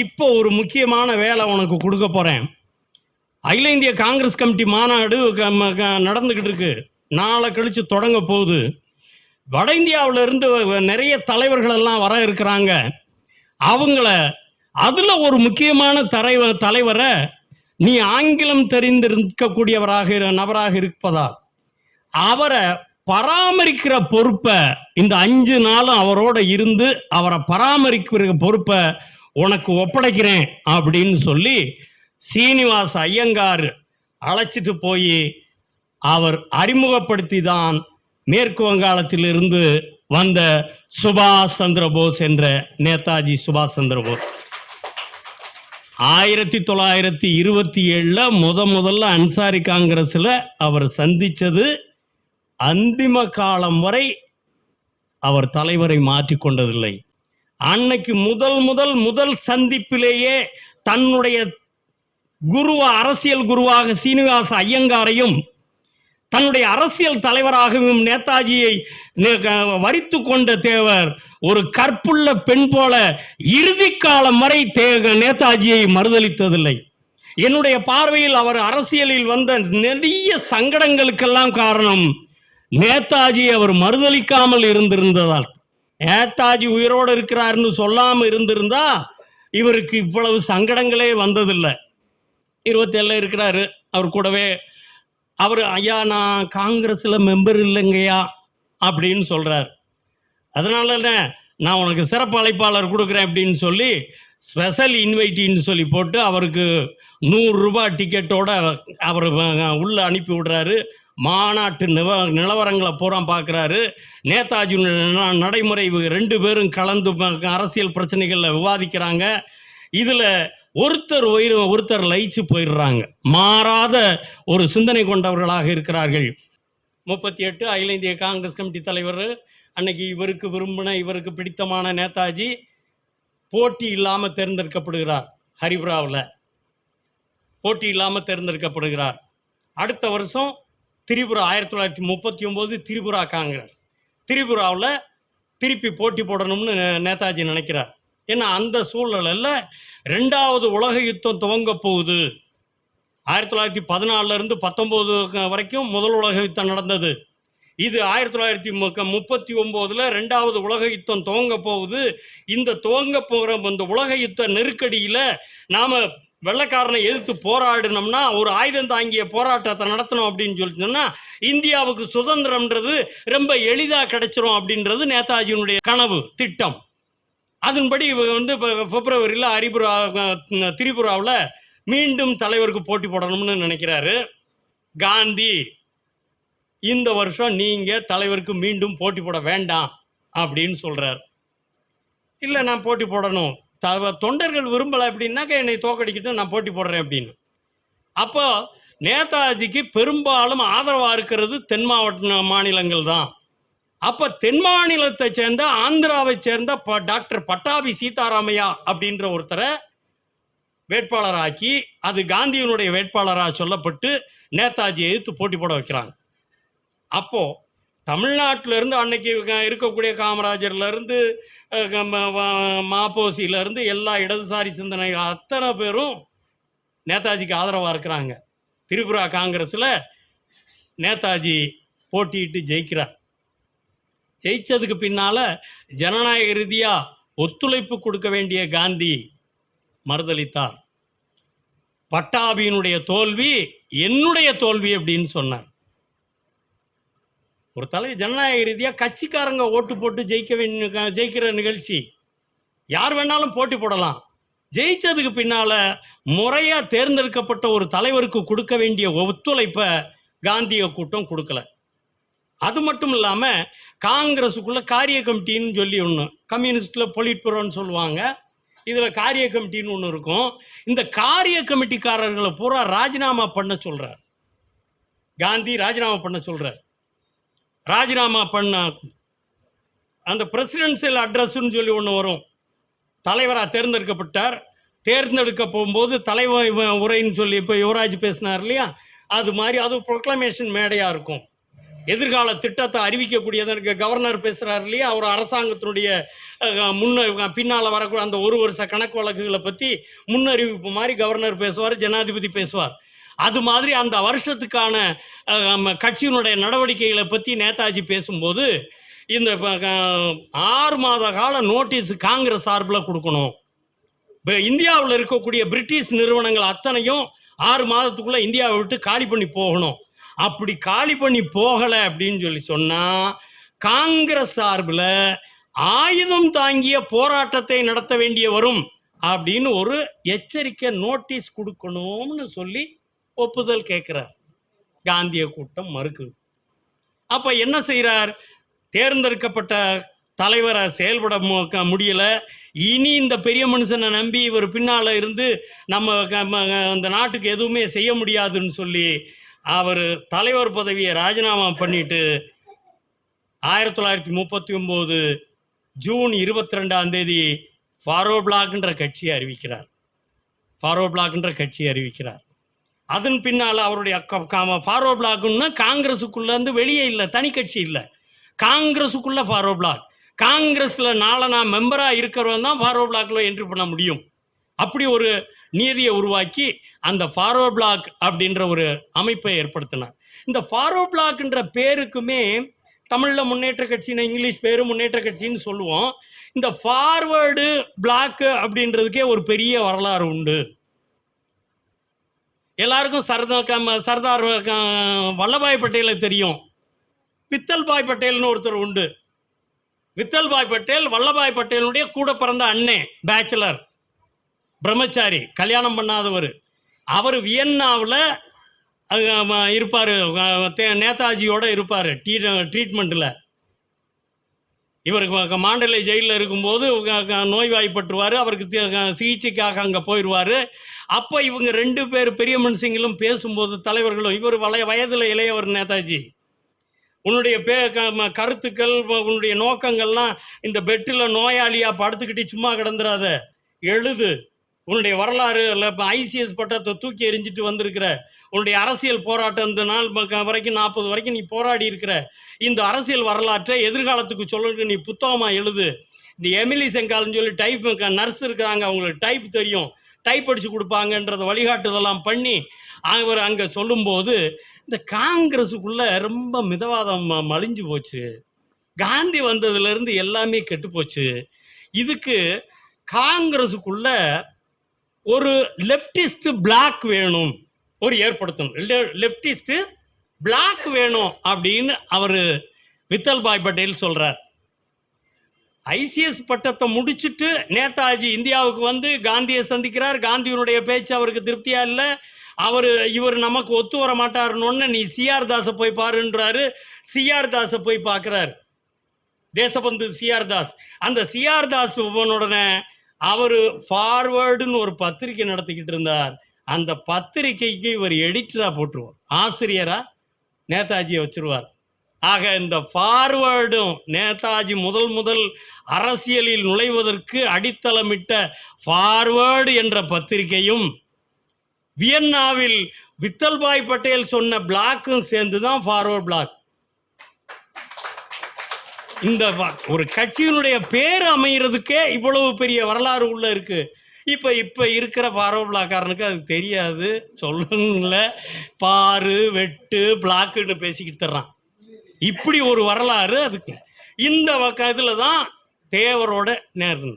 இப்போ ஒரு முக்கியமான வேலை உனக்கு கொடுக்க போகிறேன் அகில இந்திய காங்கிரஸ் கமிட்டி மாநாடு க- ம- க- நடந்துக்கிட்டு இருக்கு. நாளை கழித்து தொடங்க போகுது. வட இந்தியாவில் இருந்து வ- நிறைய தலைவர்கள் எல்லாம் வர இருக்கிறாங்க. அவங்கள அதில் ஒரு முக்கியமான தலைவ தலைவரை நீ ஆங்கிலம் தெரிந்திருக்கக்கூடியவராக இரு- நபராக இருப்பதா அவரை பராமரிக்கிற பொறுப்பை இந்த அஞ்சு நாளும் அவரோட இருந்து அவரை பராமரிக்கிற பொறுப்பை உனக்கு ஒப்படைக்கிறேன் அப்படின்னு சொல்லி சீனிவாச ஐயங்கார் அழைச்சிட்டு போய் அவர் அறிமுகப்படுத்தி தான் மேற்கு வங்காளத்திலிருந்து வந்த சுபாஷ் சந்திர போஸ் என்ற நேதாஜி சுபாஷ் சந்திர போஸ். ஆயிரத்தி தொள்ளாயிரத்தி இருபத்தி ஏழில் முத முதல்ல அன்சாரி காங்கிரஸில் அவர் சந்தித்தது அந்திம காலம் வரை அவர் தலைவரை மாற்றிக்கொண்டதில்லை. அன்னைக்கு முதல் முதல் முதல் சந்திப்பிலேயே தன்னுடைய குருவா அரசியல் குருவாக சீனிவாச ஐயங்காரையும் தன்னுடைய அரசியல் தலைவராகவும் நேதாஜியை வரித்து கொண்ட தேவர் ஒரு கற்புள்ள பெண் போல இறுதி காலம் வரை நேதாஜியை மறுதளித்ததில்லை. என்னுடைய பார்வையில் அவர் அரசியலில் வந்த நிறைய சங்கடங்களுக்கெல்லாம் காரணம் நேதாஜி அவர் மறுதளிக்காமல் இருந்திருந்ததால். நேதாஜி உயிரோடு இருக்கிறாருன்னு சொல்லாமல் இருந்திருந்தா இவருக்கு இவ்வளவு சங்கடங்களே வந்ததில்லை. இருபத்தேழில் இருக்கிறாரு. அவர் கூடவே அவர் ஐயா நான் காங்கிரஸில் மெம்பர் இல்லைங்கய்யா அப்படின்னு சொல்கிறார் அதனால என்ன நான் உனக்கு சிறப்பு அழைப்பாளர் கொடுக்குறேன் அப்படின்னு சொல்லி ஸ்பெஷல் இன்வைட்டின்னு சொல்லி போட்டு அவருக்கு நூறுரூபா டிக்கெட்டோட அவர் உள்ளே அனுப்பி விடுறாரு. மாநாட்டு நிவ நிலவரங்களை பூரா பார்க்குறாரு. நேதாஜி ந- நடைமுறை ரெண்டு பேரும் கலந்து அரசியல் பிரச்சனைகளில் விவாதிக்கிறாங்க. இதில் ஒருத்தர் உயிர் ஒருத்தர் லயிச்சு போயிடுறாங்க. மாறாத ஒரு சிந்தனை கொண்டவர்களாக இருக்கிறார்கள். முப்பத்தி எட்டு அகில இந்திய காங்கிரஸ் கமிட்டி தலைவர் அன்னைக்கு இவருக்கு விரும்பின இவருக்கு பிடித்தமான நேதாஜி போட்டி இல்லாமல் தேர்ந்தெடுக்கப்படுகிறார் ஹரிபுராவில். போட்டி இல்லாமல் தேர்ந்தெடுக்கப்படுகிறார். அடுத்த வருஷம் திரிபுரா ஆயிரத்தி தொள்ளாயிரத்தி முப்பத்தி ஒம்பது திரிபுரா காங்கிரஸ். திரிபுராவில் திருப்பி போட்டி போடணும்னு நேதாஜி நினைக்கிறார். ஏன்னா அந்த சூழலில் ரெண்டாவது உலக யுத்தம் துவங்க போகுது. ஆயிரத்தி தொள்ளாயிரத்தி பதினாலருந்து பத்தொம்போது வரைக்கும் முதல் உலக யுத்தம் நடந்தது. இது ஆயிரத்தி தொள்ளாயிரத்தி முப்பத்தி ஒம்போதில் ரெண்டாவது உலக யுத்தம் துவங்க போகுது. இந்த துவங்க போகிற இந்த உலக யுத்த நெருக்கடியில் நாம் வெள்ளக்காரனை எதிர்த்து போராடினோம்னா ஒரு ஆயுதம் தாங்கிய போராட்டத்தை நடத்தணும் அப்படின்னு சொல்லிட்டோம்னா இந்தியாவுக்கு சுதந்திரம்ன்றது ரொம்ப எளிதாக கிடைச்சிரும் அப்படின்றது நேதாஜியினுடைய கனவு திட்டம். அதன்படி வந்து இப்போ பிப்ரவரியில் ஹரிபுரா திரிபுராவில் மீண்டும் தலைவருக்கு போட்டி போடணும்னு நினைக்கிறாரு. காந்தி இந்த வருஷம் நீங்கள் தலைவருக்கு மீண்டும் போட்டி போட வேண்டாம் அப்படின்னு சொல்கிறார் இல்லை நான் போட்டி போடணும். தொண்டர்கள் விரும்பலை அப்படின்னாக்க என்னை தோக்கடிக்கிட்டு நான் போட்டி போடுறேன் அப்படின்னு. அப்போ நேதாஜிக்கு பெரும்பாலும் ஆதரவாக இருக்கிறது தென் மாவட்ட மாநிலங்கள் தான். அப்போ தென் மாநிலத்தை சேர்ந்த ஆந்திராவை சேர்ந்த ப டாக்டர் பட்டாபி சீதாராமையா அப்படின்ற ஒருத்தரை வேட்பாளராக்கி அது காந்தியினுடைய வேட்பாளராக சொல்லப்பட்டு நேதாஜியை எதிர்த்து போட்டி போட வைக்கிறாங்க. அப்போது தமிழ்நாட்டிலேருந்து அன்னைக்கு இருக்கக்கூடிய காமராஜர்லேருந்து மாப்போசியிலேருந்து எல்லா இடதுசாரி சிந்தனை அத்தனை பேரும் நேதாஜிக்கு ஆதரவாக இருக்கிறாங்க. திரிபுரா காங்கிரஸில் நேதாஜி போட்டியிட்டு ஜெயிக்கிறார். ஜெயித்ததுக்கு பின்னால் ஜனநாயக ரீதியாக ஒத்துழைப்பு கொடுக்க வேண்டிய காந்தி மறுதளித்தார் பட்டாபியினுடைய தோல்வி என்னுடைய தோல்வி அப்படின்னு சொன்னார். ஒரு தலைவர் ஜனநாயக ரீதியாக கட்சிக்காரங்க ஓட்டு போட்டு ஜெயிக்க வேண்டிய ஜெயிக்கிற நிகழ்ச்சி. யார் வேணாலும் போட்டி போடலாம். ஜெயிச்சதுக்கு பின்னால் முறையாக தேர்ந்தெடுக்கப்பட்ட ஒரு தலைவருக்கு கொடுக்க வேண்டிய ஒத்துழைப்பை காந்திய கூட்டம் கொடுக்கல. அது மட்டும் இல்லாமல் காங்கிரஸுக்குள்ள காரிய கமிட்டின்னு சொல்லி ஒன்று கம்யூனிஸ்டில் பொலிட்புரோன்னு சொல்லுவாங்க. இதில் காரிய கமிட்டின்னு ஒன்று இருக்கும். இந்த காரிய கமிட்டிக்காரர்களை பூரா ராஜினாமா பண்ண சொல்கிறார் காந்தி ராஜினாமா பண்ண சொல்கிறார் ராஜினாமா பண்ண அந்த பிரசிடென்சியல் அட்ரஸ்ன்னு சொல்லி ஒன்று வரும். தலைவராக தேர்ந்தெடுக்கப்பட்டார். தேர்ந்தெடுக்க போகும்போது தலைவர் உரைன்னு சொல்லி இப்போ யுவராஜ் பேசினார் இல்லையா? அது மாதிரி அது ப்ரொக்ளமேஷன் மேடையாக இருக்கும். எதிர்கால திட்டத்தை அறிவிக்கக்கூடியதற்கு கவர்னர் பேசுகிறார் இல்லையா? அவர் அரசாங்கத்தினுடைய முன்ன பின்னால் வரக்கூடிய அந்த ஒரு வருஷ கணக்கு வழக்குகளை பற்றி முன்னறிவிப்பு மாதிரி கவர்னர் பேசுவார் ஜனாதிபதி பேசுவார். அது மாதிரி அந்த வருஷத்துக்கான நம்ம கட்சியினுடைய நடவடிக்கைகளை பற்றி நேதாஜி பேசும்போது இந்த ஆறு மாத கால நோட்டீஸ் காங்கிரஸ் சார்பில் கொடுக்கணும். இப்போ இந்தியாவில் இருக்கக்கூடிய பிரிட்டிஷ் நிறுவனங்கள் அத்தனையும் ஆறு மாதத்துக்குள்ளே இந்தியாவை விட்டு காலி பண்ணி போகணும். அப்படி காலி பண்ணி போகலை அப்படின்னு சொல்லி சொன்னால் காங்கிரஸ் சார்பில் ஆயுதம் தாங்கிய போராட்டத்தை நடத்த வேண்டிய வரும் அப்படின்னு ஒரு எச்சரிக்கை நோட்டீஸ் கொடுக்கணும்னு சொல்லி ஒப்புதல் கேட்குறார். காந்திய கூட்டம் மறுக்குது. அப்போ என்ன செய்கிறார் தேர்ந்தெடுக்கப்பட்ட தலைவரை செயல்பட மு- முடியல. இனி இந்த பெரிய மனுஷனை நம்பி இவர் பின்னால் இருந்து நம்ம அந்த நாட்டுக்கு எதுவுமே செய்ய முடியாதுன்னு சொல்லி அவர் தலைவர் பதவியை ராஜினாமா பண்ணிட்டு ஆயிரத்தி தொள்ளாயிரத்தி முப்பத்தி ஒம்பது ஜூன் இருபத்தி ரெண்டாம் தேதி ஃபாரோ பிளாக்ன்ற கட்சியை அறிவிக்கிறார். ஃபாரோ பிளாக்ன்ற கட்சியை அறிவிக்கிறார். அதன் பின்னால் அவருடைய ஃபாரோ பிளாக்னா காங்கிரஸுக்குள்ளேருந்து வெளியே இல்லை தனி கட்சி இல்லை. காங்கிரஸுக்குள்ளே ஃபாரோ பிளாக் காங்கிரஸில் நாலனா நான் மெம்பராக இருக்கிறவன் தான் ஃபாரோ பிளாக்ல என்ட்ரி பண்ண முடியும். அப்படி ஒரு நீதியை உருவாக்கி அந்த ஃபாரோ பிளாக் அப்படின்ற ஒரு அமைப்பை ஏற்படுத்தினார். இந்த ஃபாரோ பிளாக்ன்ற பேருக்குமே தமிழில் முன்னேற்ற கட்சின்னு இங்கிலீஷ் பேர் முன்னேற்ற கட்சின்னு சொல்லுவோம். இந்த ஃபார்வேர்டு பிளாக்கு அப்படின்றதுக்கே ஒரு பெரிய வரலாறு உண்டு. எல்லாருக்கும் சரதா க- சர்தார் வல்லபாய் பட்டேலை தெரியும். வித்தல்பாய் பட்டேல்னு ஒருத்தர் உண்டு. வித்தல்பாய் பட்டேல் வல்லபாய் பட்டேலுடைய கூட பிறந்த அண்ணே பேச்சுலர் பிரம்மச்சாரி கல்யாணம் பண்ணாதவர். அவர் வியன்னாவில் இருப்பார். நேதாஜியோட இருப்பார் ட்ரீட்மெண்ட்டில் இவருக்கு மாண்டலை ஜெயிலில் இருக்கும்போது க- நோய்வாய்ப்பட்டுருவார். அவருக்கு க- சிகிச்சைக்காக அங்கே போயிடுவார் அப்போ இவங்க ரெண்டு பேர் பெரிய மனுஷங்களும் பேசும்போது தலைவர்களும் இவர் வளைய வயதில் இளையவர் நேதாஜி. உன்னுடைய பே க- ம- கருத்துக்கள் உன்னுடைய நோக்கங்கள்லாம் இந்த பெட்டில் நோயாளியாக படுத்துக்கிட்டு சும்மா கிடந்துடாத எழுது. உன்னுடைய வரலாறு ஐசிஎஸ் பட்டத்தை தூக்கி எறிஞ்சிட்டு வந்திருக்கிற உன்னுடைய அரசியல் போராட்டம் இந்த நாள் வரைக்கும் நாற்பது வரைக்கும் நீ போராடி இருக்கிற இந்த அரசியல் வரலாற்றை எதிர்காலத்துக்கு சொல்லுங்க நீ புத்தகமாக எழுது. இந்த எமிலி செங்கால்னு சொல்லி டைப் நர்ஸ் இருக்கிறாங்க அவங்களுக்கு டைப் தெரியும். டைப் அடிச்சு கொடுப்பாங்கன்றத வழிகாட்டுதெல்லாம் பண்ணி அவர் அங்கே சொல்லும்போது இந்த காங்கிரஸுக்குள்ளே ரொம்ப மிதவாதம் மலிஞ்சு போச்சு. காந்தி வந்ததுலேருந்து எல்லாமே கெட்டு போச்சு. இதுக்கு காங்கிரஸுக்குள்ள ஒரு லெப்டிஸ்ட் பிளாக் வேணும். ஒரு ஏற்படுத்தணும். லெப்டிஸ்ட் பிளாக் வேணும் அப்படின்னு அவர் வித்தல்பாய் பட்டேல் சொல்றார். ஐசிஎஸ் பட்டத்தை முடிச்சுட்டு நேதாஜி இந்தியாவுக்கு வந்து காந்தியை சந்திக்கிறார். காந்தியினுடைய பேச்சு அவருக்கு திருப்தியா இல்லை. அவர் இவர் நமக்கு ஒத்து வர மாட்டாருன்னு நீ சிஆர் தாஸை போய் பாருன்றாரு. சிஆர் தாஸை போய் பார்க்குறாரு தேசபந்து சிஆர் தாஸ். அந்த சிஆர் தாஸ் உடனே அவர் ஃபார்வேர்டுன்னு ஒரு பத்திரிக்கை நடத்திக்கிட்டு இருந்தார். அந்த பத்திரிக்கைக்கு இவர் எடிட்டராக போட்டுருவார். ஆசிரியராக நேதாஜியை வச்சிருவார். ஆக இந்த ஃபார்வேர்டும் நேதாஜி முதல் முதல் அரசியலில் நுழைவதற்கு அடித்தளமிட்ட ஃபார்வேர்டு என்ற பத்திரிகையும் வியன்னாவில் வித்தல்பாய் பட்டேல் சொன்ன பிளாக்கும் சேர்ந்து தான் ஃபார்வர்ட் பிளாக் இந்த ஒரு கட்சியினுடைய பேர் அமைகிறதுக்கே இவ்வளவு பெரிய வரலாறு உள்ள இருக்குது இப்போ இப்போ இருக்கிற பார்வை பிளாக்காரனுக்கு அது தெரியாது. சொல்லுங்கள. பாரு வெட்டு பிளாக்குன்னு பேசிக்கிட்டு தர்றான். இப்படி ஒரு வரலாறு அதுக்கு. இந்த இதில் தான் தேவரோட நேர்ந்து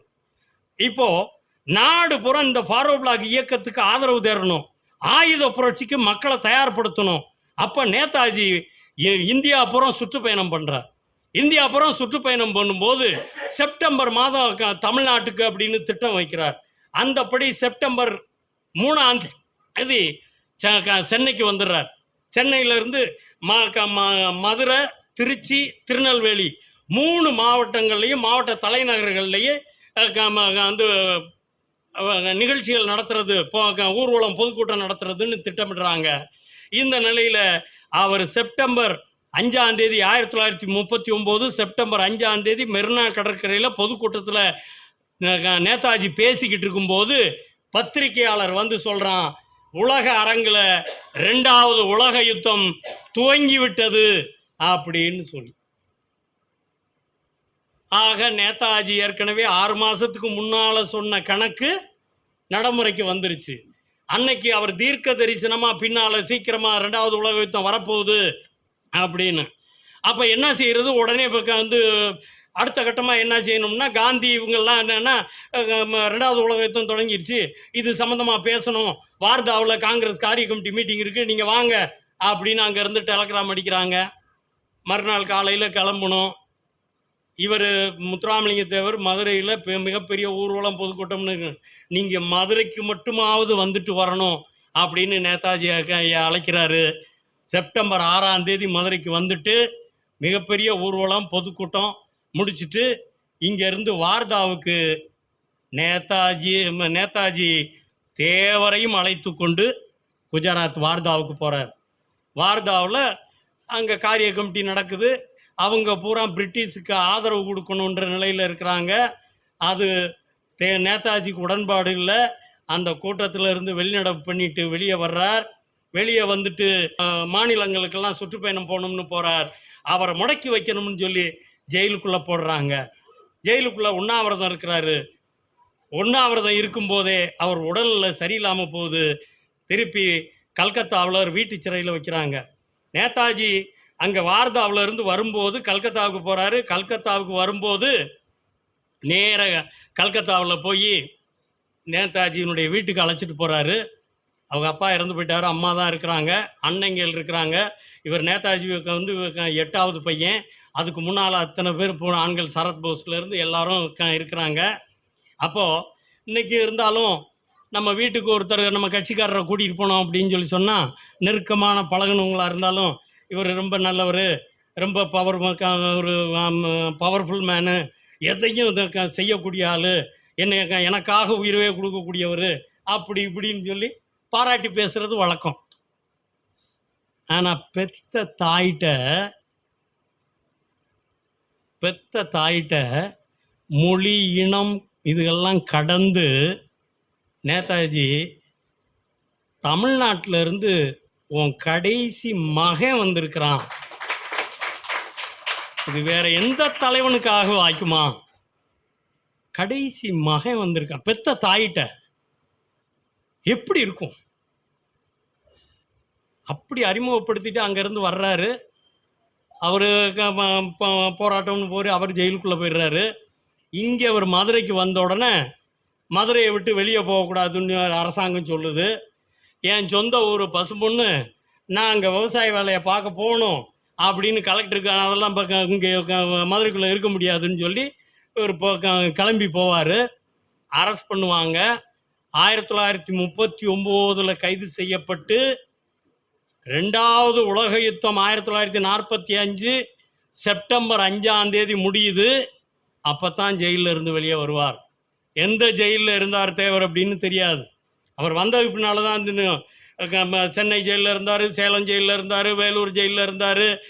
இப்போது நாடு பூரா இந்த ஃபார்வர்ட் பிளாக் இயக்கத்துக்கு ஆதரவு தேரணும் ஆயுத புரட்சிக்கு மக்களை தயார்படுத்தணும். அப்போ நேதாஜி இ- இந்தியா புறம் சுற்றுப்பயணம் பண்ணுறார் இந்தியா புறம் சுற்றுப்பயணம் பண்ணும்போது செப்டம்பர் மாதம் தமிழ்நாட்டுக்கு அப்படின்னு திட்டம் வைக்கிறார். அந்தப்படி செப்டம்பர் மூணாம் தேதி க- சென்னைக்கு வந்துடுறார். சென்னையிலேருந்து மா க- ம- மதுரை திருச்சி திருநெல்வேலி மூணு மாவட்டங்கள்லையும் மாவட்ட தலைநகர்கள்லையே வந்து நிகழ்ச்சிகள் நடத்துறது போ- க- ஊர்வலம் பொதுக்கூட்டம் நடத்துறதுன்னு திட்டமிடுறாங்க. இந்த நிலையில் அவர் செப்டம்பர் அஞ்சாம் தேதி ஆயிரத்தி தொள்ளாயிரத்தி முப்பத்தி ஒம்பது செப்டம்பர் அஞ்சாம் தேதி மெரினா கடற்கரையில் பொதுக்கூட்டத்தில் நேதாஜி பேசிக்கிட்டு இருக்கும்போது பத்திரிகையாளர் வந்து சொல்கிறான் உலக அரங்கில் ரெண்டாவது உலக யுத்தம் துவங்கி விட்டது அப்படின்னு சொல்லி. ஆக நேதாஜி ஏற்கனவே ஆறு மாசத்துக்கு முன்னால சொன்ன கணக்கு நடைமுறைக்கு வந்துருச்சு. அன்னைக்கு அவர் தீர்க்க தரிசனமா பின்னால சீக்கிரமா ரெண்டாவது உலக யுத்தம் வரப்போகுது அப்படின்னு. அப்போ என்ன செய்யறது? உடனே இப்போ வந்து அடுத்த கட்டமாக என்ன செய்யணும்னா காந்தி இவங்கெல்லாம் என்னென்னா ரெண்டாவது உலக யுத்தம் தொடங்கிருச்சு இது சம்மந்தமாக பேசணும். வார்தாவில் காங்கிரஸ் காரிய கமிட்டி மீட்டிங் இருக்குது நீங்கள் வாங்க. அப்படின்னு அங்கேருந்து டெலகிராம் அடிக்கிறாங்க. மறுநாள் காலையில் கிளம்பணும். இவர் முத்துராமலிங்க தேவர் மதுரையில் மிகப்பெரிய ஊர்வலம் பொதுக்கூட்டம்னு நீங்கள் மதுரைக்கு மட்டுமாவது வந்துட்டு வரணும் அப்படின்னு நேதாஜி அழைக்கிறாரு. செப்டம்பர் ஆறாம் தேதி மதுரைக்கு வந்துட்டு மிகப்பெரிய ஊர்வலம் பொதுக்கூட்டம். முடிச்சுட்டு இங்கேருந்து வார்தாவுக்கு நேதாஜி நேதாஜி தேவரையும் அழைத்து கொண்டு குஜராத் வார்தாவுக்கு போகிறார் வார்தாவில் அங்கே காரிய கமிட்டி நடக்குது. அவங்க பூரா பிரிட்டிஷுக்கு ஆதரவு கொடுக்கணுன்ற நிலையில் இருக்கிறாங்க. அது தே நேதாஜிக்கு உடன்பாடு இல்லை. அந்த கூட்டத்தில் இருந்து வெளிநடப்பு பண்ணிட்டு வெளியே வர்றார். வெளியே வந்துட்டு மாநிலங்களுக்கெல்லாம் சுற்றுப்பயணம் போகணும்னு போகிறார் அவரை முடக்கி வைக்கணும்னு சொல்லி ஜெயிலுக்குள்ளே போடுறாங்க. ஜெயிலுக்குள்ளே உண்ணாவிரதம் இருக்கிறாரு. உண்ணாவிரதம் இருக்கும்போதே அவர் உடலில் சரியில்லாமல் போகுது. திருப்பி கல்கத்தாவில் ஒரு வீட்டு சிறையில் வைக்கிறாங்க. நேதாஜி அங்கே வார்தாவில் இருந்து வரும்போது கல்கத்தாவுக்கு போகிறாரு கல்கத்தாவுக்கு வரும்போது நேர கல்கத்தாவில் போய் நேதாஜியினுடைய வீட்டுக்கு அழைச்சிட்டு போகிறாரு அவங்க அப்பா இறந்து போயிட்டாரு. அம்மா தான் இருக்கிறாங்க. அன்னைங்கள் இருக்கிறாங்க. இவர் நேதாஜி வந்து எட்டாவது பையன். அதுக்கு முன்னால் அத்தனை பேர் போன ஆண்கள் சரத் போஸ்லேருந்து எல்லாரும் க- இருக்கிறாங்க. அப்போது இன்றைக்கி இருந்தாலும் நம்ம வீட்டுக்கு ஒருத்தர் நம்ம கட்சிக்காரரை கூட்டிகிட்டு போனோம் அப்படின்னு சொல்லி சொன்னால் நெருக்கமான பழகுனவங்களாக இருந்தாலும் இவர் ரொம்ப நல்லவர் ரொம்ப பவர் ஒரு பவர்ஃபுல் மேனு எதையும் க- செய்யக்கூடிய ஆள் என்னை எனக்காக உயிரவே கொடுக்கக்கூடியவர் அப்படி இப்படின்னு சொல்லி பாராட்டி பேசுகிறது வழக்கம். ஆனால் பெத்த தாயிட்ட பெத்த தாயிட்ட மொழி இனம் இதுகெல்லாம் கடந்து நேதாஜி தமிழ்நாட்டிலேருந்து உன் கடைசி மகன் வந்திருக்கிறான். இது வேற எந்த தலைவனுக்காக வாய்க்குமா கடைசி மகன் வந்திருக்கான். பெத்த தாயிட்ட எப்படி இருக்கும்? அப்படி அறிமுகப்படுத்திட்டு அங்கேருந்து வர்றாரு. அவர் போராட்டம்னு போய் அவர் ஜெயிலுக்குள்ளே போயிடுறாரு. இங்கே அவர் மதுரைக்கு வந்த உடனே மதுரையை விட்டு வெளியே போகக்கூடாதுன்னு அரசாங்கம் சொல்லுது. என் சொந்த ஊர் பசும்பொண்ணு நான் அங்கே விவசாய வேலையை பார்க்க போகணும் அப்படின்னு கலெக்டருக்கு அதெல்லாம் இப்போ இங்கே மதுரைக்குள்ளே இருக்க முடியாதுன்னு சொல்லி ஒரு இப்போ க- கிளம்பி போவார். அரெஸ்ட் பண்ணுவாங்க. ஆயிரத்தி தொள்ளாயிரத்தி முப்பத்தி ஒம்போதில் கைது செய்யப்பட்டு ரெண்டாவது உலக யுத்தம் ஆயிரத்தி தொள்ளாயிரத்தி நாற்பத்தி அஞ்சு செப்டம்பர் அஞ்சாம் தேதி முடியுது. அப்போ தான் ஜெயிலில் இருந்து வெளியே வருவார். எந்த ஜெயிலில் இருந்தார் தேவர் அப்படின்னு தெரியாது. அவர் வந்ததுக்கு பின்னால தான் சென்னை ஜெயிலில் இருந்தார் சேலம் ஜெயிலில் இருந்தார் வேலூர் ஜெயிலில் இருந்தார்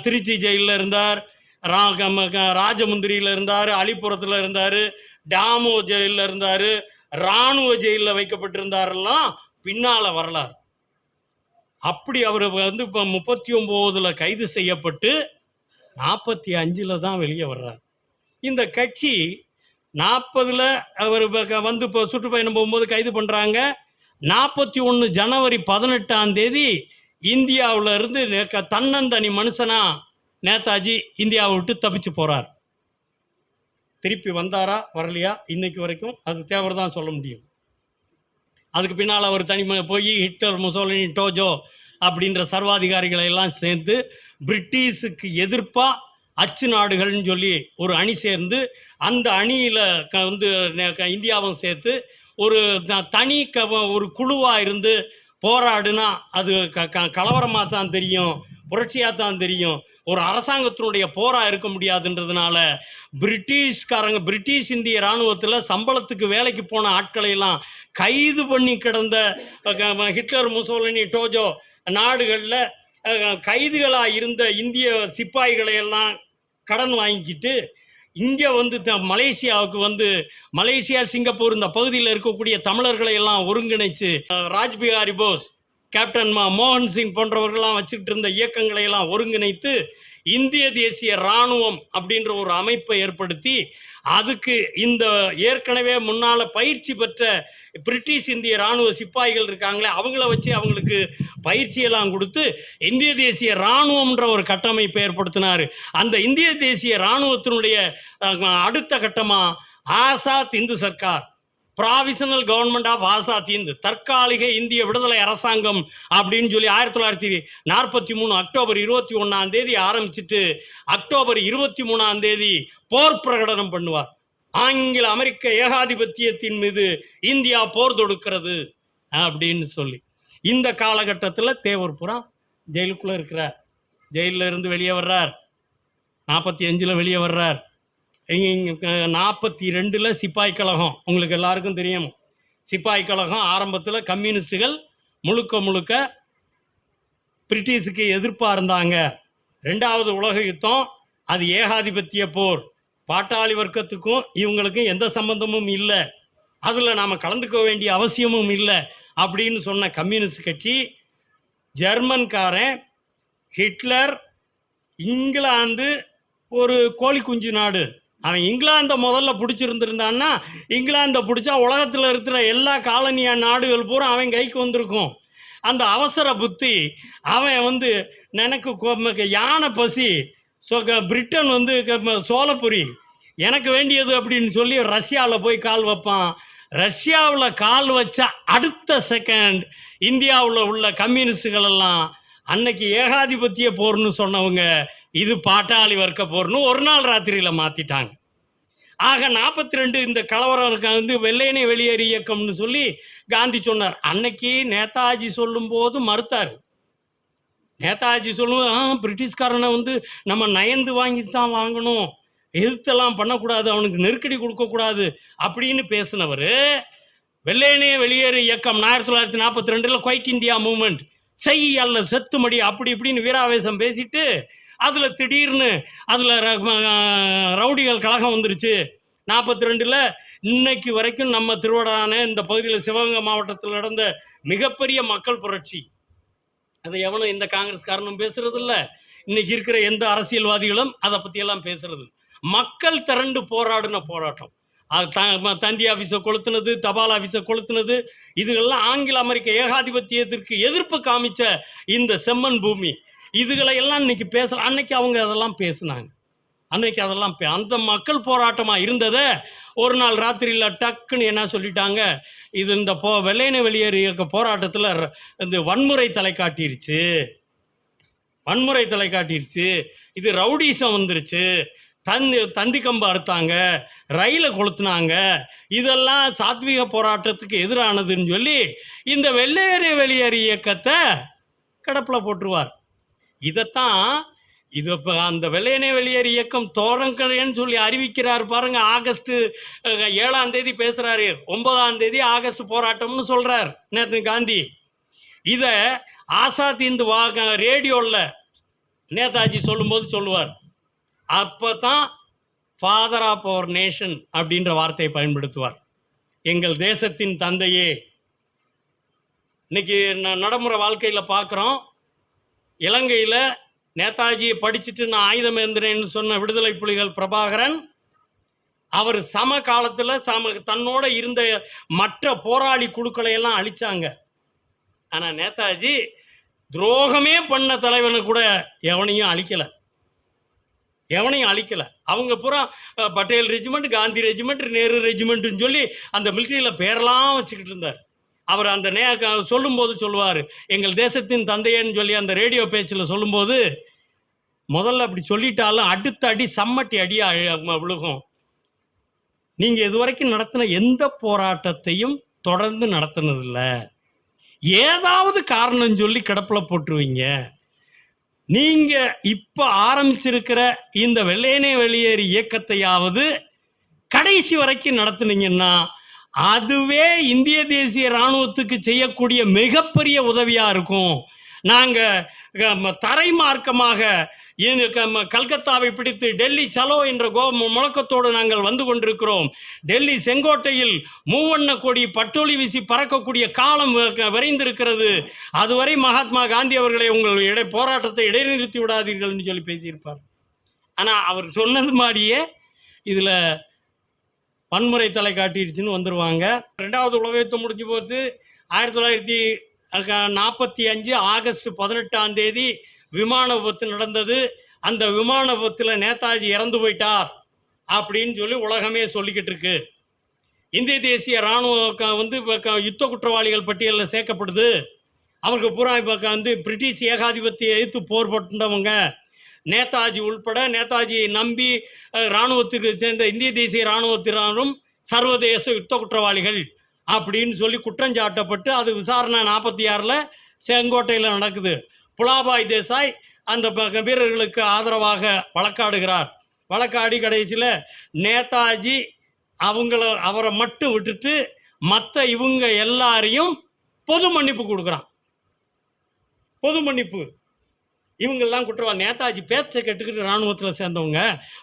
திருச்சி ஜெயிலில் இருந்தார் ரா க- ம- க- ராஜமுந்திரியில் இருந்தார் அலிபுரத்தில் இருந்தார் டாமோ ஜெயிலில் இருந்தார் இராணுவ ஜெயிலில் வைக்கப்பட்டிருந்தாரெல்லாம் பின்னால் வரலாறு. அப்படி அவர் வந்து இப்போ முப்பத்தி ஒம்போதில் கைது செய்யப்பட்டு நாற்பத்தி அஞ்சில் தான் வெளியே வர்றார். இந்த கட்சி நாற்பதில் அவர் வந்து இப்போ சுற்றுப்பயணம் போகும்போது கைது பண்ணுறாங்க நாற்பத்தி ஒன்று ஜனவரி பதினெட்டாம் தேதி இந்தியாவில் இருந்து க- தன்னந்தனி மனுஷனா நேதாஜி இந்தியாவை விட்டு தப்பிச்சு போகிறார் திருப்பி வந்தாரா வரலையா? இன்னைக்கு வரைக்கும் அது தேவர் தான் சொல்ல முடியும். அதுக்கு பின்னால் அவர் தனி போய் ஹிட்லர் முசோலினி டோஜோ அப்படின்ற சர்வாதிகாரிகளை எல்லாம் சேர்ந்து பிரிட்டிஷுக்கு எதிர்ப்பாக அச்சு நாடுகள்னு சொல்லி ஒரு அணி சேர்ந்து அந்த அணியில் க வந்து க- இந்தியாவும் சேர்த்து ஒரு த- தனி க ஒரு குழுவாக இருந்து போராடுனா அது க க கலவரமாக தான் தெரியும் புரட்சியாக தான் தெரியும். ஒரு அரசாங்கத்தினுடைய போராக இருக்க முடியாதுன்றதுனால பிரிட்டிஷ்காரங்க பிரிட்டிஷ் இந்திய இராணுவத்தில் சம்பளத்துக்கு வேலைக்கு போன ஆட்களை எல்லாம் கைது பண்ணி கிடந்த ஹிட்லர் முசோலினி டோஜோ நாடுகளில் கைதுகளாக இருந்த இந்திய சிப்பாய்களை எல்லாம் கடன் வாங்கிக்கிட்டு இங்கே வந்து த மலேசியாவுக்கு வந்து மலேசியா சிங்கப்பூர் இந்த பகுதியில் இருக்கக்கூடிய தமிழர்களை எல்லாம் ஒருங்கிணைச்சு ராஜ்பிகாரி போஸ். கேப்டன் மா மோகன் சிங் போன்றவர்கள்லாம் வச்சுக்கிட்டு இருந்த இயக்கங்களை எல்லாம் ஒருங்கிணைத்து இந்திய தேசிய இராணுவம் அப்படின்ற ஒரு அமைப்பை ஏற்படுத்தி அதுக்கு இந்த ஏற்கனவே முன்னால் பயிற்சி பெற்ற பிரிட்டிஷ் இந்திய ராணுவ சிப்பாய்கள் இருக்காங்களே அவங்கள வச்சு அவங்களுக்கு பயிற்சியெல்லாம் கொடுத்து இந்திய தேசிய இராணுவம்ன்ற ஒரு கட்டமைப்பை ஏற்படுத்தினார். அந்த இந்திய தேசிய இராணுவத்தினுடைய அடுத்த கட்டமாக Azad Hind Sarkar. Provisional government of Azad Hind தற்காலிக இந்திய விடுதலை அரசாங்கம் அப்படின்னு சொல்லி ஆயிரத்தி தொள்ளாயிரத்தி நாற்பத்தி மூணு அக்டோபர் இருபத்தி ஒன்றாம் தேதி ஆரம்பிச்சிட்டு அக்டோபர் இருபத்தி மூணாம் தேதி போர் பிரகடனம் பண்ணுவார். ஆங்கில அமெரிக்க ஏகாதிபத்தியத்தின் மீது இந்தியா போர் தொடுக்கிறது அப்படின்னு சொல்லி. இந்த காலகட்டத்தில் தேவர் புறா ஜெயிலுக்குள்ளே இருக்கிறார். ஜெயிலில் இருந்து வெளியே வர்றார். நாற்பத்தி அஞ்சில் வெளியே வர்றார். நாற்பத்தி ரெண்டில் சிப்பாய் கழகம். உங்களுக்கு எல்லாருக்கும் தெரியும். சிப்பாய் கழகம் ஆரம்பத்தில் கம்யூனிஸ்டுகள் முழுக்க முழுக்க பிரிட்டிஷுக்கு எதிர்ப்பாக இருந்தாங்க ரெண்டாவது உலக யுத்தம் அது ஏகாதிபத்திய போர். பாட்டாளி வர்க்கத்துக்கும் இவங்களுக்கும் எந்த சம்பந்தமும் இல்லை. அதில் நாம் கலந்துக்க வேண்டிய அவசியமும் இல்லை அப்படின்னு சொன்ன கம்யூனிஸ்ட் கட்சி ஜெர்மன்காரன் ஹிட்லர் இங்கிலாந்து ஒரு கோழி குஞ்சு நாடு. அவன் இங்கிலாந்தை முதல்ல பிடிச்சிருந்துருந்தான்னா இங்கிலாந்தை பிடிச்சா உலகத்தில் இருக்கிற எல்லா காலனியா நாடுகள் பூரா அவன் கைக்கு வந்திருக்கும். அந்த அவசர புத்தி அவன் வந்து எனக்கு யானை பசி ஸோ பிரிட்டன் வந்து க- எனக்கு வேண்டியது அப்படின்னு சொல்லி ரஷ்யாவில் போய் கால் வைப்பான். ரஷ்யாவில் கால் வச்ச அடுத்த செகண்ட் இந்தியாவில் உள்ள கம்யூனிஸ்டுகள் எல்லாம் அன்னைக்கு ஏகாதிபத்திய போர்னு சொன்னவங்க இது பாட்டாளி வர்க்க போர்னு ஒரு நாள் ராத்திரியில் மாற்றிட்டாங்க ஆக நாற்பத்தி ரெண்டு இந்த கலவரம் இருக்க வந்து வெள்ளையனே வெளியேறு இயக்கம்னு சொல்லி காந்தி சொன்னார். அன்னைக்கு நேதாஜி சொல்லும்போது மறுத்தார். நேதாஜி சொல்லுவோம் ஆ பிரிட்டிஷ்காரனை வந்து நம்ம நயந்து வாங்கி தான் வாங்கணும். எதிர்த்தெல்லாம் பண்ணக்கூடாது அவனுக்கு நெருக்கடி கொடுக்கக்கூடாது அப்படின்னு பேசினவர் வெள்ளையனே வெளியேறு இயக்கம் ஆயிரத்தி தொள்ளாயிரத்தி நாற்பத்தி ரெண்டில் குவைட் இந்தியா மூமெண்ட் செய் அல்ல செத்துமடி அப்படி இப்படின்னு வீராவேசம் பேசிட்டு அதில் திடீர்னு அதில் ரவுடிகள் கழகம் வந்துருச்சு. நாற்பத்தி ரெண்டில் இன்னைக்கு வரைக்கும் நம்ம திருவடான இந்த பகுதியில் சிவகங்கை மாவட்டத்தில் நடந்த மிகப்பெரிய மக்கள் புரட்சி. அதை எவனும் இந்த காங்கிரஸ்காரனும் பேசுறது இல்லை இன்னைக்கு இருக்கிற எந்த அரசியல்வாதிகளும் அதை பற்றியெல்லாம் பேசுறது. மக்கள் திரண்டு போராடின போராட்டம். அது த- தந்தி ஆஃபீஸை கொளுத்துனது தபால் ஆஃபீஸை கொளுத்துனது இதுகெல்லாம் ஆங்கில அமெரிக்க ஏகாதிபத்தியத்திற்கு எதிர்ப்பு காமிச்ச இந்த செம்மன் பூமி. இதுகளை எல்லாம் இன்னைக்கு பேச அன்னைக்கு அவங்க அதெல்லாம் பேசுனாங்க. அன்னைக்கு அதெல்லாம் பே- அந்த மக்கள் போராட்டமாக இருந்ததை ஒரு நாள் ராத்திரியில் டக்குன்னு என்ன சொல்லிட்டாங்க? இது இந்த போ வெள்ளையின வெளியேறு இயக்க போராட்டத்தில் இந்த வன்முறை தலை காட்டிருச்சு. வன்முறை தலை காட்டிருச்சு. இது ரவுடிசம் வந்துருச்சு. தந்தி தந்தி கம்பு அறுத்தாங்க. ரயிலை கொளுத்துனாங்க. இதெல்லாம் சாத்விக போராட்டத்துக்கு எதிரானதுன்னு சொல்லி இந்த வெள்ளையறை வெளியேறு இயக்கத்தை கிடப்பில் போட்டுருவார். இதைத்தான் இது இப்போ அந்த வெள்ளையனே வெளியேறு இயக்கம் தோரங்கரைன்னு சொல்லி அறிவிக்கிறார் பாருங்க. ஆகஸ்ட் ஏழாம் தேதி பேசுகிறாரு ஒன்பதாம் தேதி ஆகஸ்ட் போராட்டம்னு சொல்கிறார் நேற்று காந்தி. இதை ஆசாத் இந்து வாக ரேடியோவில் நேதாஜி சொல்லும்போது சொல்லுவார். அப்போ தான் ஃபாதர் ஆஃப் அவர் நேஷன் அப்படின்ற வார்த்தையை பயன்படுத்துவார். எங்கள் தேசத்தின் தந்தையே. இன்னைக்கு ந- நடைமுறை வாழ்க்கையில் பார்க்குறோம் இலங்கையில் நேதாஜியை படிச்சுட்டு நான் ஆயுதம் ஏந்தினேன்னு சொன்ன விடுதலை புலிகள் பிரபாகரன் அவர் சம காலத்தில் சம தன்னோட இருந்த மற்ற போராளி குழுக்களை எல்லாம் அழிச்சாங்க. ஆனால் நேதாஜி துரோகமே பண்ண தலைவனை கூட எவனையும் அழிக்கலை. எவனையும் அழிக்கலை. அவங்க பூரா பட்டேல் ரெஜிமெண்ட் காந்தி ரெஜிமெண்ட் நேரு ரெஜிமெண்ட்டுன்னு சொல்லி அந்த மிலிட்ரியில் பேரெல்லாம் வச்சுக்கிட்டு இருந்தார். அவர் அந்த நே சொல்லும்போது சொல்லுவார். எங்கள் தேசத்தின் தந்தையன்னு சொல்லி அந்த ரேடியோ பேச்சில் சொல்லும்போது முதல்ல அப்படி சொல்லிட்டாலும் அடுத்த அடி சம்மட்டி அடியா விழுகும். நீங்கள் இதுவரைக்கும் நடத்தின எந்த போராட்டத்தையும் தொடர்ந்து நடத்தினதில்லை. ஏதாவது காரணம் சொல்லி கிடப்பில் போட்டுருவீங்க. நீங்கள் இப்போ ஆரம்பிச்சிருக்கிற இந்த வெள்ளையனே வெளியேறு இயக்கத்தையாவது கடைசி வரைக்கும் நடத்துனீங்கன்னா அதுவே இந்திய தேசிய இராணுவத்துக்கு செய்யக்கூடிய மிகப்பெரிய உதவியாக இருக்கும். நாங்கள் தரை மார்க்கமாக கல்கத்தாவை பிடித்து டெல்லி சலோ என்ற கோ முழக்கத்தோடு நாங்கள் வந்து கொண்டிருக்கிறோம். டெல்லி செங்கோட்டையில் மூவண்ண கொடி பட்டொலி வீசி பறக்கக்கூடிய காலம் விரைந்திருக்கிறது. அதுவரை மகாத்மா காந்தி அவர்களை உங்கள் இடை போராட்டத்தை இடைநிறுத்தி விடாதீர்கள்னு சொல்லி பேசியிருப்பார். ஆனால் அவர் சொன்னது மாதிரியே இதில் வன்முறை தலை காட்டிடுச்சுன்னு வந்துடுவாங்க ரெண்டாவது உலக யுத்தம் முடிஞ்சு போச்சு. ஆயிரத்தி தொள்ளாயிரத்தி நாற்பத்தி அஞ்சு ஆகஸ்ட் பதினெட்டாம் தேதி விமான விபத்து நடந்தது. அந்த விமான விபத்தில் நேதாஜி இறந்து போயிட்டார் அப்படின்னு சொல்லி உலகமே சொல்லிக்கிட்டு இருக்கு. இந்திய தேசிய இராணுவ க- வந்து இப்போ க- யுத்த குற்றவாளிகள் பட்டியலில் சேர்க்கப்படுது. அவருக்கு பூரா இப்போ வந்து பிரிட்டிஷ் ஏகாதிபத்திய எதிர்த்து போர் போட்டவங்க நேதாஜி உள்பட நேதாஜியை நம்பி இராணுவத்துக்கு சேர்ந்த இந்திய தேசிய இராணுவத்தினரும் சர்வதேச யுத்த குற்றவாளிகள் அப்படின்னு சொல்லி குற்றஞ்சாட்டப்பட்டு அது விசாரணை நாற்பத்தி ஆறில் செங்கோட்டையில் நடக்குது. புலாபாய் தேசாய் அந்த வீரர்களுக்கு ஆதரவாக வழக்காடுகிறார். வழக்காடி கடைசியில் நேதாஜி அவங்கள அவரை மட்டும் விட்டுட்டு மற்ற இவங்க எல்லாரையும் பொது மன்னிப்பு கொடுக்குறான். பொது மன்னிப்பு. இவங்கெல்லாம் குற்றவாளி. நேதாஜி பேச்சை கேட்டுக்கிட்டு இராணுவத்தில் சேர்ந்தவங்க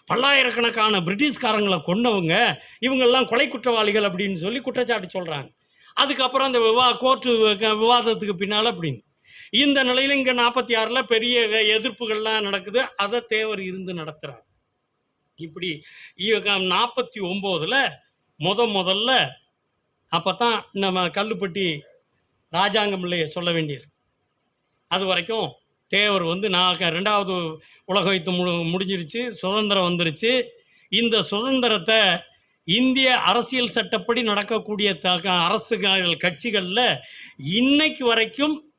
பல்லாயிரக்கணக்கான பிரிட்டிஷ்காரங்களை கொண்டவங்க இவங்கெல்லாம் கொலை குற்றவாளிகள் அப்படின்னு சொல்லி குற்றச்சாட்டு சொல்கிறாங்க அதுக்கப்புறம் அந்த விவா கோர்ட்டு விவாதத்துக்கு பின்னால் அப்படின்னு. இந்த நிலையில் இங்கே நாற்பத்தி ஆறில் பெரிய எதிர்ப்புகள்லாம் நடக்குது. அதை தேவர் இருந்து நடத்துகிறார் இப்படி நாற்பத்தி ஒம்போதில் முத முதல்ல அப்போ தான் நம்ம கல்லுப்பட்டி ராஜாங்கம் இல்லையே சொல்ல வேண்டியது அது வரைக்கும் தேவர் வந்து நான் க- ரெண்டாவது உலக வைத்து மு முடிஞ்சிருச்சு சுதந்திரம் வந்துருச்சு. இந்த சுதந்திரத்தை இந்திய அரசியல் சட்டப்படி நடக்கக்கூடிய த அரசுகள் கட்சிகளில் இன்னைக்கு வரைக்கும்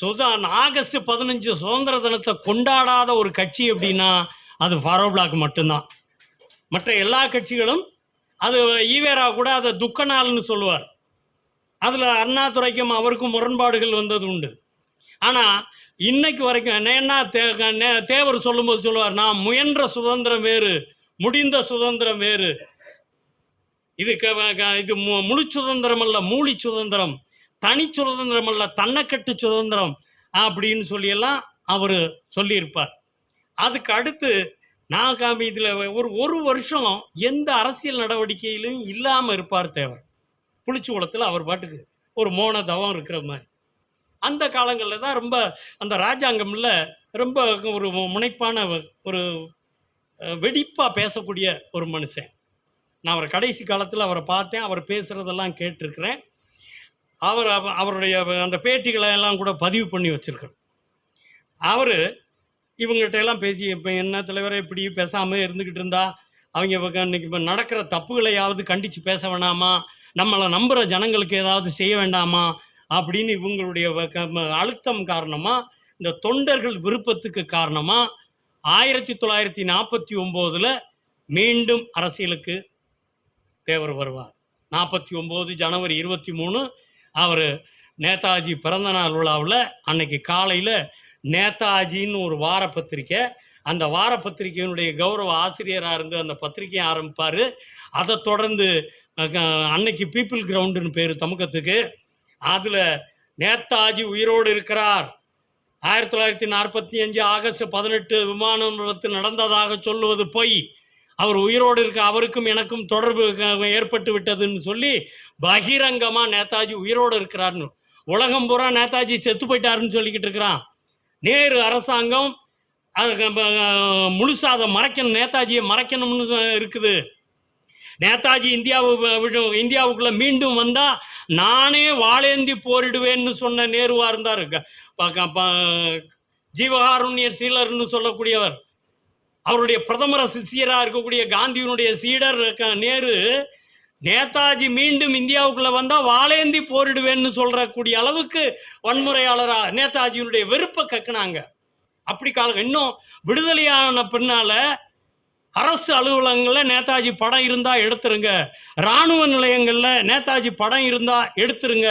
சுதா ஆகஸ்ட் பதினஞ்சு சுதந்திர தினத்தை கொண்டாடாத ஒரு கட்சி அப்படின்னா அது ஃபாரோ பிளாக் மட்டும்தான். மற்ற எல்லா கட்சிகளும் அது ஈவேரா கூட அதை துக்க நாள்னு சொல்லுவார். அதில் அண்ணாதுரைக்கும் அவருக்கும் முரண்பாடுகள் வந்தது உண்டு. ஆனால் இன்னைக்கு வரைக்கும் என்ன தே நே- தேவர் சொல்லும்போது சொல்லுவார் நான் முயன்ற சுதந்திரம் வேறு முடிந்த சுதந்திரம் வேறு. இது க- க- இது மு- முழு சுதந்திரம் அல்ல மூலி சுதந்திரம் தனி சுதந்திரம் அல்ல தன்னக்கட்டு சுதந்திரம் அப்படின்னு சொல்லியெல்லாம் அவர் சொல்லியிருப்பார். அதுக்கு அடுத்து நான் காமி இதில் ஒரு ஒரு வருஷம் எந்த அரசியல் நடவடிக்கையிலும் இல்லாமல் இருப்பார் தேவர். புளிச்சுக்குளத்தில் அவர் பாட்டுக்கு ஒரு மோன தவம் இருக்கிற மாதிரி. அந்த காலங்களில் தான் ரொம்ப அந்த ராஜாங்கம்ல ரொம்ப ஒரு முனைப்பான ஒரு வெடிப்பாக பேசக்கூடிய ஒரு மனுஷன். நான் அவரை கடைசி காலத்தில் அவரை பார்த்தேன் அவர் பேசுகிறதெல்லாம் கேட்டிருக்கிறேன். அவர் அவ- அவருடைய அந்த பேட்டிகளை எல்லாம் கூட பதிவு பண்ணி வச்சுருக்கிறோம். அவர் இவங்ககிட்ட எல்லாம் பேசி இப்போ என்ன தலைவரை இப்படி பேசாமல் இருந்துக்கிட்டு இருந்தா அவங்க இவங்க இன்னைக்கு இப்போ நடக்கிற தப்புகளையாவது கண்டித்து பேச வேணாமா? நம்மளை நம்புகிற ஜனங்களுக்கு ஏதாவது செய்ய வேண்டாமா? அப்படின்னு இவங்களுடைய க- அழுத்தம் காரணமாக இந்த தொண்டர்கள் விருப்பத்துக்கு காரணமாக ஆயிரத்தி தொள்ளாயிரத்தி நாற்பத்தி ஒம்போதில் மீண்டும் அரசியலுக்கு தேவர் வருவார். நாற்பத்தி ஒம்பது ஜனவரி இருபத்தி மூணு அவர் நேதாஜி பிறந்தநாள் விழாவில் அன்னைக்கு காலையில் நேதாஜின்னு ஒரு வார பத்திரிக்கை அந்த வார பத்திரிகையினுடைய கௌரவ ஆசிரியராக இருந்து அந்த பத்திரிக்கையை ஆரம்பிப்பார். அதை தொடர்ந்து அன்னைக்கு பீப்புள் கிரவுண்டுன்னு பேர் தமுக்கத்துக்கு. அதில் நேதாஜி உயிரோடு இருக்கிறார். ஆயிரத்தி தொள்ளாயிரத்தி நாற்பத்தி அஞ்சு ஆகஸ்ட் பதினெட்டு விமான விபத்து நடந்ததாக சொல்லுவது பொய். அவர் உயிரோடு இருக்க அவருக்கும் எனக்கும் தொடர்பு க- ஏற்பட்டு விட்டதுன்னு சொல்லி பகிரங்கமாக நேதாஜி உயிரோடு இருக்கிறார்னு. உலகம் பூரா நேதாஜி செத்து போயிட்டாருன்னு சொல்லிக்கிட்டு இருக்கிறான். நேரு அரசாங்கம் அது முழுசா அதை மறைக்கணும் நேதாஜியை மறைக்கணும்னு சொ- இருக்குது. நேதாஜி இந்தியாவு இந்தியாவுக்குள்ளே மீண்டும் வந்தால் நானே வாழேந்தி போரிடுவேன்னு சொன்ன நேருவாக இருந்தார். க- ப- ஜீவகாருண்யர் சீலர்னு சொல்லக்கூடியவர். அவருடைய பிரதமர சிஷியராக இருக்கக்கூடிய காந்தியினுடைய சீடர் நேரு நேதாஜி மீண்டும் இந்தியாவுக்குள்ளே வந்தால் வாழேந்தி போரிடுவேன்னு சொல்கிறக்கூடிய அளவுக்கு வன்முறையாளராக நேதாஜியினுடைய வெறுப்பை கக்குனாங்க. அப்படி காலம் இன்னும் விடுதலையான பின்னால் அரசு அலுவலகங்களில் நேதாஜி படம் இருந்தால் எடுத்துருங்க. இராணுவ நிலையங்களில் நேதாஜி படம் இருந்தால் எடுத்துருங்க.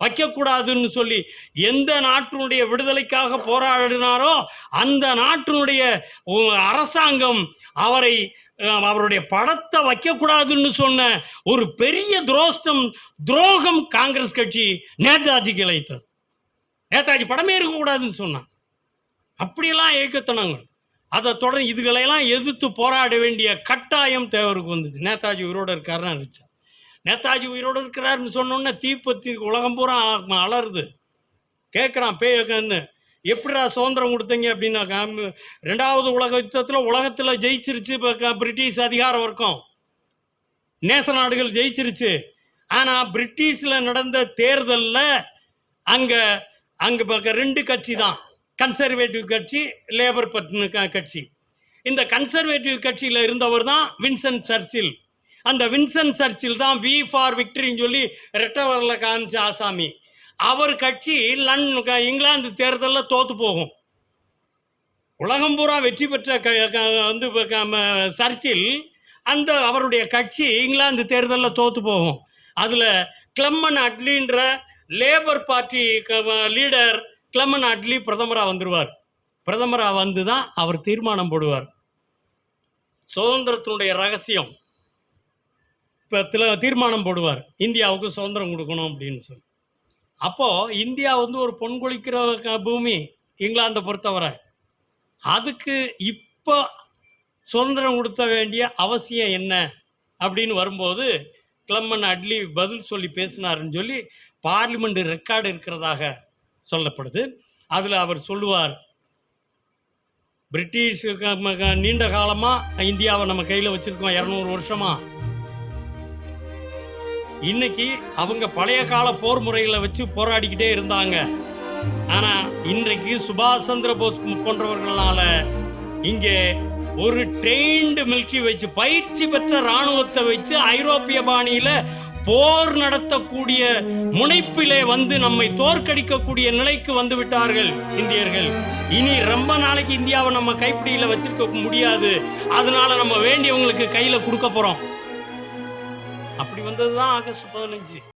வைக்கக்கூடாதுன்னு சொல்லி எந்த நாட்டினுடைய விடுதலைக்காக போராடினாரோ அந்த நாட்டினுடைய அரசாங்கம் அவரை அவருடைய படத்தை வைக்கக்கூடாதுன்னு சொன்ன ஒரு பெரிய துரோஷ்டம் துரோகம் காங்கிரஸ் கட்சி நேதாஜிக்கு இழைத்தது. நேதாஜி படமே இருக்கக்கூடாதுன்னு சொன்னான். அப்படியெல்லாம் இயக்கத்தனங்கள் அதை தொடர்ந்து இதுகளையெல்லாம் எதிர்த்து போராட வேண்டிய கட்டாயம் தேவருக்கு வந்துச்சு நேதாஜி உயிரோட இருக்காருன்னு நினச்சேன். நேதாஜி உயிரோட இருக்கிறாருன்னு சொன்னோன்னே தீப்பத்தி உலகம் பூரா அலருது அலறுது. கேட்குறான் பேயக்கன்னு எப்படிடா சுதந்திரம் கொடுத்தீங்க அப்படின்னாக்கா ரெண்டாவது உலக யுத்தத்தில் உலகத்தில் ஜெயிச்சிருச்சு இப்போ பிரிட்டிஷ் அதிகார வர்க்கம். நேச நாடுகள் ஜெயிச்சிருச்சு. ஆனால் பிரிட்டிஷில் நடந்த தேர்தலில் அங்கே அங்கே பார்க்க ரெண்டு கட்சி தான். கன்சர்வேட்டிவ் கட்சி லேபர் க- கட்சி. இந்த கன்சர்வேட்டிவ் கட்சியில் இருந்தவர் தான் வின்சென்ட் சர்ச்சில். அந்த வின்சென்ட் சர்ச்சில் தான் வி ஃபார் விக்டரின்னு சொல்லி ரெட்டவரில் காமிச்ச ஆசாமி. அவர் கட்சி லன் க- இங்கிலாந்து தேர்தலில் தோத்து போகும். உலகம் பூரா வெற்றி பெற்ற க வந்து க- சர்ச்சில் அந்த அவருடைய கட்சி இங்கிலாந்து தேர்தலில் தோத்து போகும். அதில் Clement அட்லின்ற labour party leader Clement Attlee பிரதமராக வந்துடுவார் பிரதமராக வந்து தான் அவர் தீர்மானம் போடுவார். சுதந்திரத்தினுடைய ரகசியம். இப்போ தீர்மானம் போடுவார். இந்தியாவுக்கு சுதந்திரம் கொடுக்கணும் அப்படின்னு சொல்லி. அப்போது இந்தியா வந்து ஒரு பொன்கொழிக்கிற க- பூமி இங்கிலாந்தை பொறுத்தவரை. அதுக்கு இப்போ சுதந்திரம் கொடுத்த வேண்டிய அவசியம் என்ன? அப்படின்னு வரும்போது கிளம்மன் அட்லி பதில் சொல்லி பேசினாருன்னு சொல்லி பார்லிமெண்ட் ரெக்கார்டு இருக்கிறதாக சொல்லப்படுது. அதில் அவர் சொல்லுவார் பிரிட்டிஷ் க- ம- நீண்ட காலமாக இந்தியாவை நம்ம கையில் வச்சுருக்கோம் இரநூறு வருஷமா. இன்னைக்கு அவங்க பழைய கால போர் முறைகளை வச்சு போராடிக்கிட்டே இருந்தாங்க. ஆனா இன்றைக்கு சுபாஷ் சந்திர போஸ் போன்றவர்களால இங்கே ஒரு ட்ரெயின்டு மிலிட்ரி வச்சு பயிற்சி பெற்ற ராணுவத்தை வச்சு ஐரோப்பிய பாணியில போர் நடத்தக்கூடிய முனைப்பிலே வந்து நம்மை தோற்கடிக்கக்கூடிய நிலைக்கு வந்து விட்டார்கள் இந்தியர்கள். இனி ரொம்ப நாளைக்கு இந்தியாவை நம்ம கைப்பிடியில வச்சிருக்க முடியாது. அதனால நம்ம வேண்டியவங்களுக்கு கையில கொடுக்க போறோம். அப்படி வந்ததுதான் ஆகஸ்ட் பதினஞ்சு.